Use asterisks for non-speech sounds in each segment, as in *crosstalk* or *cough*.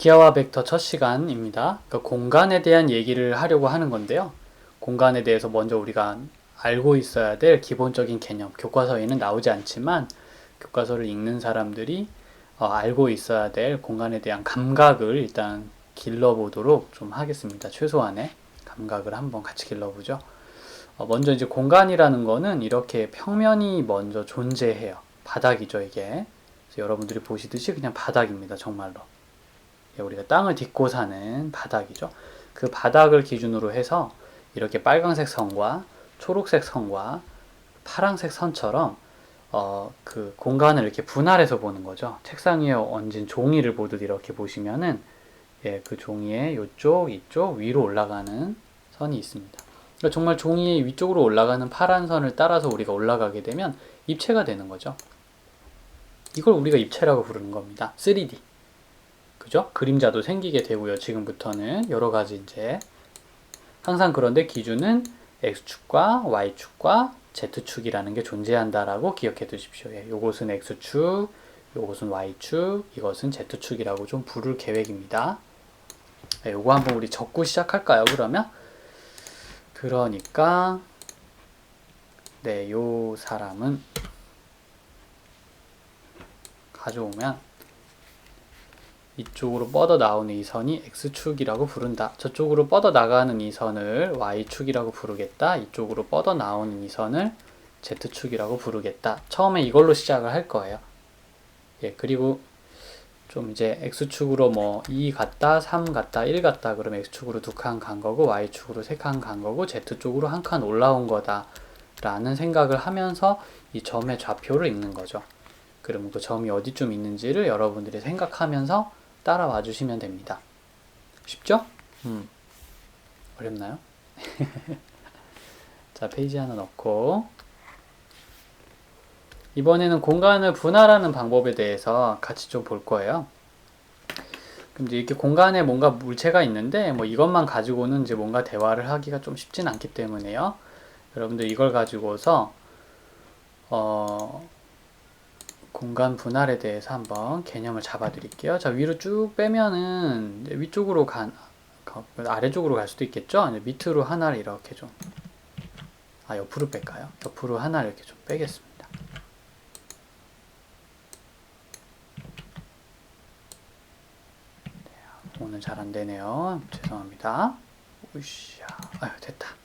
기하와 벡터 첫 시간입니다. 그러니까 공간에 대한 얘기를 하려고 하는 건데요. 공간에 대해서 먼저 우리가 알고 있어야 될 기본적인 개념, 교과서에는 나오지 않지만 교과서를 읽는 사람들이 어, 알고 있어야 될 공간에 대한 감각을 일단 길러보도록 좀 하겠습니다. 최소한의 감각을 한번 같이 길러보죠. 어, 먼저 이제 공간이라는 거는 이렇게 평면이 먼저 존재해요. 바닥이죠, 이게. 여러분들이 보시듯이 그냥 바닥입니다, 정말로. 예, 우리가 땅을 딛고 사는 바닥이죠. 그 바닥을 기준으로 해서 이렇게 빨강색 선과 초록색 선과 파랑색 선처럼 어, 그 공간을 이렇게 분할해서 보는 거죠. 책상 위에 얹은 종이를 보듯 이렇게 보시면은 예, 그 종이의 이쪽, 이쪽 위로 올라가는 선이 있습니다. 그러니까 정말 종이의 위쪽으로 올라가는 파란 선을 따라서 우리가 올라가게 되면 입체가 되는 거죠. 이걸 우리가 입체라고 부르는 겁니다. 3D. 그죠? 그림자도 생기게 되고요. 지금부터는 여러 가지 이제 항상 그런데 기준은 x축과 y축과 z축이라는 게 존재한다라고 기억해 두십시오. 예, 요것은 x축, 요것은 y축, 이것은 z축이라고 좀 부를 계획입니다. 예, 요거 한번 우리 적고 시작할까요? 그러면 그러니까 네, 요 사람은 가져오면 이쪽으로 뻗어 나오는 이 선이 x축이라고 부른다. 저쪽으로 뻗어 나가는 이 선을 y축이라고 부르겠다. 이쪽으로 뻗어 나오는 이 선을 z축이라고 부르겠다. 처음에 이걸로 시작을 할 거예요. 예, 그리고 좀 이제 x축으로 뭐 2 갔다, 3 갔다, 1 갔다 그러면 x축으로 두 칸 간 거고 y축으로 세 칸 간 거고 z쪽으로 한 칸 올라온 거다. 라는 생각을 하면서 이 점의 좌표를 읽는 거죠. 그러면 그 점이 어디쯤 있는지를 여러분들이 생각하면서 따라와 주시면 됩니다. 쉽죠? 음. 어렵나요? *laughs* 자, 페이지 하나 넣고 이번에는 공간을 분할하는 방법에 대해서 같이 좀 볼 거예요. 그럼 이제 이렇게 공간에 뭔가 물체가 있는데 뭐 이것만 가지고는 이제 뭔가 대화를 하기가 좀 쉽진 않기 때문에요. 여러분들 이걸 가지고서 어 공간 분할에 대해서 한번 개념을 잡아 드릴게요. 자, 위로 쭉 빼면은 위쪽으로 간, 아래쪽으로 갈 수도 있겠죠? 밑으로 하나를 이렇게 좀, 아, 옆으로 뺄까요? 옆으로 하나를 이렇게 좀 빼겠습니다. 네, 오늘 잘 안 되네요. 죄송합니다. 으쌰. 아유, 됐다.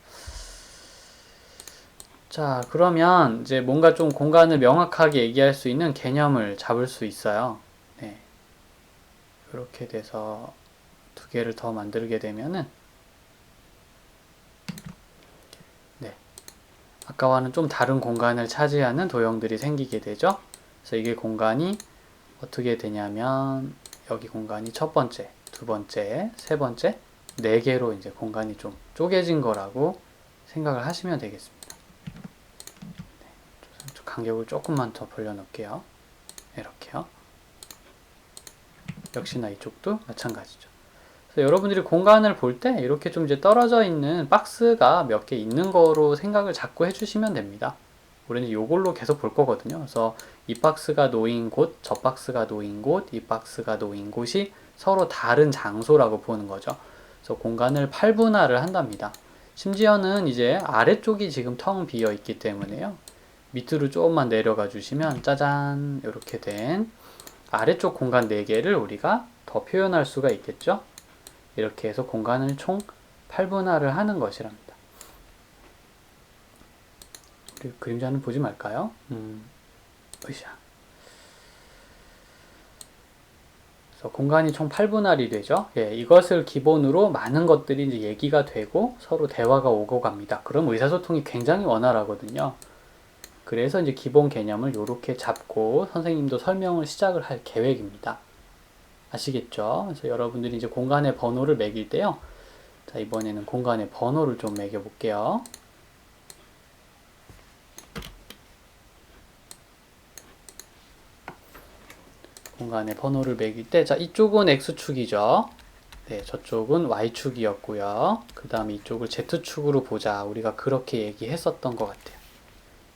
자, 그러면 이제 뭔가 좀 공간을 명확하게 얘기할 수 있는 개념을 잡을 수 있어요. 네. 이렇게 돼서 두 개를 더 만들게 되면은 네. 아까와는 좀 다른 공간을 차지하는 도형들이 생기게 되죠. 그래서 이게 공간이 어떻게 되냐면 여기 공간이 첫 번째, 두 번째, 세 번째, 네 개로 이제 공간이 좀 쪼개진 거라고 생각을 하시면 되겠습니다. 간격을 조금만 더 벌려놓을게요. 이렇게요. 역시나 이쪽도 마찬가지죠. 그래서 여러분들이 공간을 볼 때 이렇게 좀 이제 떨어져 있는 박스가 몇 개 있는 거로 생각을 자꾸 해주시면 됩니다. 우리는 이걸로 계속 볼 거거든요. 그래서 이 박스가 놓인 곳, 저 박스가 놓인 곳, 이 박스가 놓인 곳이 서로 다른 장소라고 보는 거죠. 그래서 공간을 8분할을 한답니다. 심지어는 이제 아래쪽이 지금 텅 비어 있기 때문에요. 밑으로 조금만 내려가 주시면 짜잔 이렇게 된 아래쪽 공간 4개를 우리가 더 표현할 수가 있겠죠. 이렇게 해서 공간을 총 8분할을 하는 것이랍니다. 우리 그림자는 보지 말까요? 음, 으쌰. 공간이 총 8분할이 되죠. 예, 이것을 기본으로 많은 것들이 이제 얘기가 되고 서로 대화가 오고 갑니다. 그럼 의사소통이 굉장히 원활하거든요. 그래서 이제 기본 개념을 이렇게 잡고 선생님도 설명을 시작을 할 계획입니다. 아시겠죠? 그래서 여러분들이 이제 공간의 번호를 매길 때요. 자, 이번에는 공간의 번호를 좀 매겨 볼게요. 공간의 번호를 매길 때, 자, 이쪽은 X축이죠. 네, 저쪽은 Y축이었고요. 그 다음에 이쪽을 Z축으로 보자. 우리가 그렇게 얘기했었던 것 같아요.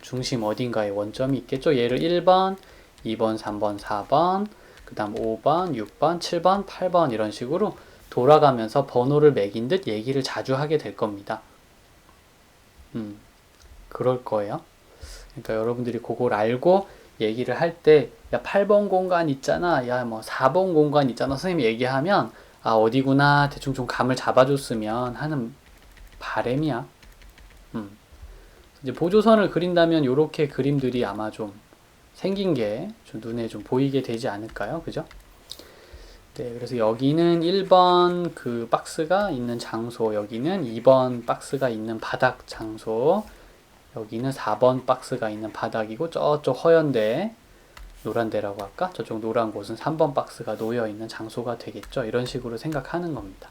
중심 어딘가에 원점이 있겠죠. 얘를 1번, 2번, 3번, 4번, 그 다음 5번, 6번, 7번, 8번 이런 식으로 돌아가면서 번호를 매긴 듯 얘기를 자주 하게 될 겁니다. 음, 그럴 거예요. 그러니까 여러분들이 그걸 알고 얘기를 할 때, 야, 8번 공간 있잖아. 야, 뭐 4번 공간 있잖아. 선생님이 얘기하면, 아, 어디구나. 대충 좀 감을 잡아줬으면 하는 바램이야. 음. 이제 보조선을 그린다면 이렇게 그림들이 아마 좀 생긴 게 좀 눈에 좀 보이게 되지 않을까요? 그죠? 네, 그래서 여기는 1번 그 박스가 있는 장소, 여기는 2번 박스가 있는 바닥 장소, 여기는 4번 박스가 있는 바닥이고 저쪽 허연데 노란 데라고 할까? 저쪽 노란 곳은 3번 박스가 놓여 있는 장소가 되겠죠. 이런 식으로 생각하는 겁니다.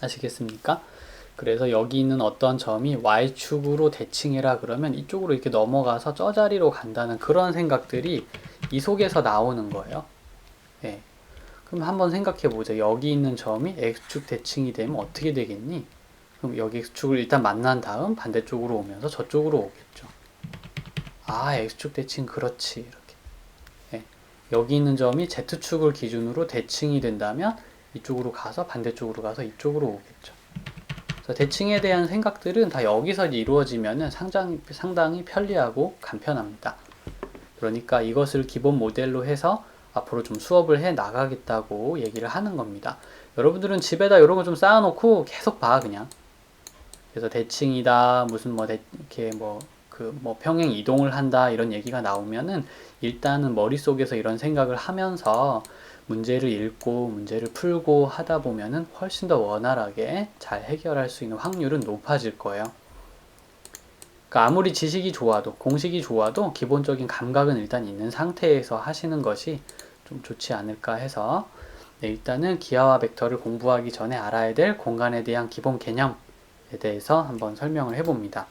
아시겠습니까? 그래서 여기 있는 어떤 점이 y축으로 대칭해라 그러면 이쪽으로 이렇게 넘어가서 저 자리로 간다는 그런 생각들이 이 속에서 나오는 거예요. 예. 그럼 한번 생각해 보자. 여기 있는 점이 x축 대칭이 되면 어떻게 되겠니? 그럼 여기 x축을 일단 만난 다음 반대쪽으로 오면서 저쪽으로 오겠죠. 아, x축 대칭 그렇지. 이렇게. 예. 여기 있는 점이 z축을 기준으로 대칭이 된다면 이쪽으로 가서 반대쪽으로 가서 이쪽으로 오겠죠. 대칭에 대한 생각들은 다 여기서 이루어지면 상당히, 상당히 편리하고 간편합니다. 그러니까 이것을 기본 모델로 해서 앞으로 좀 수업을 해 나가겠다고 얘기를 하는 겁니다. 여러분들은 집에다 이런 거 좀 쌓아놓고 계속 봐 그냥. 그래서 대칭이다 무슨 뭐 대, 이렇게 뭐 그 뭐 평행 이동을 한다 이런 얘기가 나오면은 일단은 머릿속에서 이런 생각을 하면서 문제를 읽고 문제를 풀고 하다 보면은 훨씬 더 원활하게 잘 해결할 수 있는 확률은 높아질 거예요. 그러니까 아무리 지식이 좋아도 공식이 좋아도 기본적인 감각은 일단 있는 상태에서 하시는 것이 좀 좋지 않을까 해서 네, 일단은 기하와 벡터를 공부하기 전에 알아야 될 공간에 대한 기본 개념에 대해서 한번 설명을 해봅니다.